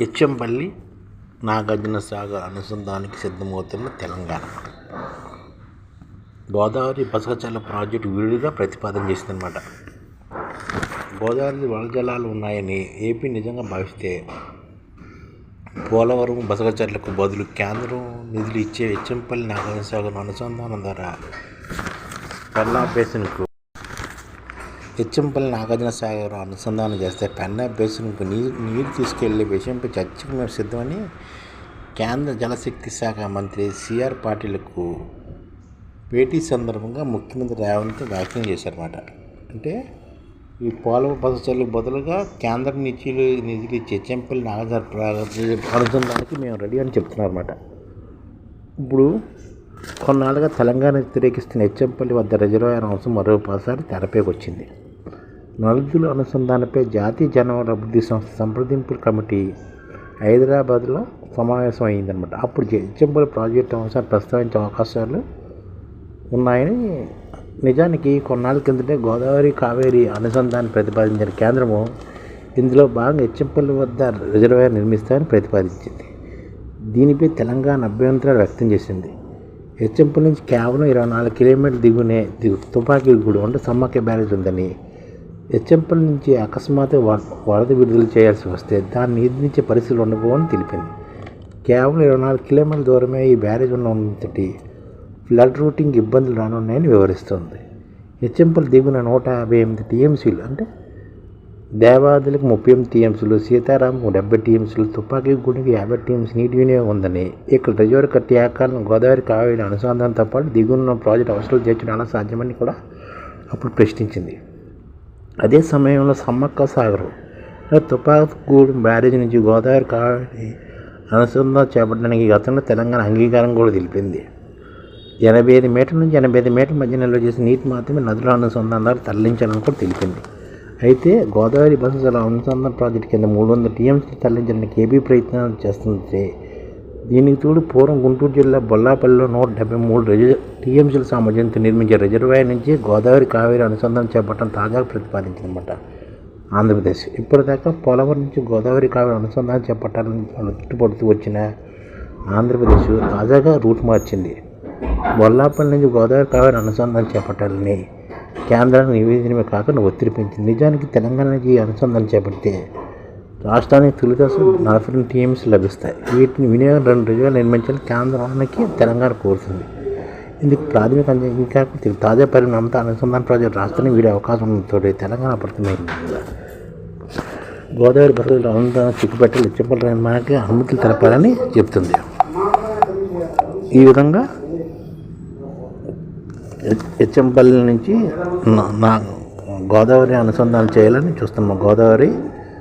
ఇచ్చంపల్లి నాగార్జున సాగర్ అనుసంధానికి సిద్ధమవుతున్న తెలంగాణ. గోదావరి బసకచల ప్రాజెక్టు విడిగా ప్రతిపాదన చేసిందనమాట గోదావరి వరద జలాలు ఉన్నాయని ఏపీ నిజంగా భావిస్తే పోలవరం బసకచర్లకు బదులు కేంద్రం నిధులు ఇచ్చే ఇచ్చంపల్లి నాగార్జున సాగర్ అనుసంధానం ద్వారా పెన్నా బేసిన్కు ఇచ్చంపల్లి నాగార్జున సాగర్ అనుసంధానం చేస్తే పెన్నా బేసిన్కు నీరు నీరు తీసుకెళ్ళే విషయంపై చర్చకు మేము సిద్ధమని కేంద్ర జలశక్తి శాఖ మంత్రి సిఆర్ పాటిల్కు భేటీ సందర్భంగా ముఖ్యమంత్రి రేవంత్ వ్యాఖ్యలు చేశారన్నమాట. అంటే ఈ పోలవ బసచర్లకు బదులుగా కేంద్ర నిధులు నిధులు ఇచ్చే చెంపల్లి నాగార్జున అనుసంధానికి మేము రెడీ అని చెప్తున్నారన్నమాట. ఇప్పుడు కొన్నాళ్ళుగా తెలంగాణ వ్యతిరేకిస్తున్న హెచ్చంపల్లి వద్ద రిజర్వాయర్ అంశం మరోసారి తెరపైకి వచ్చింది. నలుగుల అనుసంధానంపై జాతీయ జనవరి అభివృద్ధి సంస్థ సంప్రదింపుల కమిటీ హైదరాబాద్లో సమావేశం అయిందనమాట అప్పుడు హెచ్చంపల్లి ప్రాజెక్టు అంశాన్ని ప్రస్తావించే అవకాశాలు ఉన్నాయని నిజానికి కొన్నాళ్ళ కిందటే గోదావరి కావేరి అనుసంధానం ప్రతిపాదించిన కేంద్రము ఇందులో భాగంగా హెచ్చంపల్లి వద్ద రిజర్వాయర్ నిర్మిస్తామని ప్రతిపాదించింది. దీనిపై తెలంగాణ అభ్యంతరాలు వ్యక్తం చేసింది. హెచ్చంపల్లి నుంచి కేవలం ఇరవై నాలుగు కిలోమీటర్ల దిగునే దిగు తుపాకీ గూడు అంటే సమ్మక్క బ్యారేజ్ ఉందని హెచ్ఎంపల్ నుంచి అకస్మాత్తు వరద విడుదల చేయాల్సి వస్తే దాన్ని నిధించే పరిస్థితులు ఉండబోవని తెలిపింది. కేవలం ఇరవై నాలుగు కిలోమీటర్ల దూరమే ఈ బ్యారేజ్ ఉన్నంతటి ఫ్లడ్ రూటింగ్ ఇబ్బందులు రానున్నాయని వివరిస్తోంది. హెచ్ఎంపల్ దిగున నూట యాభై ఎనిమిది టీఎంసీలు అంటే దేవాదులకు ముప్పై ఎనిమిది టీఎంసీలు సీతారాంకు డెబ్బై టీఎంసీలు తుపాకీ గుడికి యాభై టీఎంసీ నీటి వినియోగం ఉందని ఇక్కడ రిజర్వ్ కట్టి ఏకాలను గోదావరి కావేరి అనుసంధానంతో పాటు దిగున్న ప్రాజెక్టు అవసరాలు చేర్చడం అలా సాధ్యమని కూడా అప్పుడు ప్రశ్నించింది. అదే సమయంలో సమ్మక్క సాగర్ తుపాకూడు బ్యారేజ్ నుంచి గోదావరి కావేరి అనుసంధానం చేపట్టడానికి గతంలో తెలంగాణ అంగీకారం కూడా తెలిపింది. ఎనభై ఐదు మీటర్ల నుంచి ఎనభై ఐదు మీటర్ల మధ్య నిల్వ చేసిన నీటి మాత్రమే నదుల అనుసంధానం ద్వారా తరలించాలని కూడా తెలిపింది. అయితే గోదావరి బస్సు జల అనుసంధాన ప్రాజెక్టు కింద మూడు వందల టీఎంసీ తరలించడానికి ఏపీ ప్రయత్నాలు చేస్తుంది దీనికి తోడు పూర్వం గుంటూరు జిల్లా బొల్లాపల్లిలో నూట డెబ్బై మూడు రిజ టీఎంసీల సామర్థ్యంతో నిర్మించే రిజర్వాయర్ నుంచి గోదావరి కావేరి అనుసంధానం చేపట్టడం తాజాగా ప్రతిపాదించిందన్నమాట ఆంధ్రప్రదేశ్. ఇప్పటిదాకా పోలవరం నుంచి గోదావరి కావేరి అనుసంధానం చేపట్టాలని చుట్టుపడుతూ వచ్చిన ఆంధ్రప్రదేశ్ తాజాగా రూట్ మార్చింది. బొల్లాపల్లి నుంచి గోదావరి కావేరి అనుసంధానం చేపట్టాలని కేంద్రానికి నివేదించడమే కాకుండా ఒత్తిడి పెంచింది. నిజానికి తెలంగాణ నుంచి అనుసంధానం చేపడితే రాష్ట్రానికి తొలిదశ నలభై రెండు టీఎంసీ లభిస్తాయి. వీటిని వినియోగం రెండు రోజులు నిర్మించాలని కేంద్రానికి తెలంగాణ కోరుతుంది. ఇందుకు ప్రాథమిక ఇంకా తాజా పరిణామంతో అనుసంధాన ప్రాజెక్టు రాష్ట్రానికి వీడే అవకాశం ఉండడంతో తెలంగాణ అప్రతమైంది గోదావరి బస్సులు అనుసంధానం చిక్కుపెట్టలు ఇచ్చపల్లి నిర్మాణానికి అనుమతులు తెలపాలని చెప్తుంది ఈ విధంగా హెచ్చంపల్లి నుంచి నా గోదావరి అనుసంధానం చేయాలని చూస్తున్నాం. గోదావరి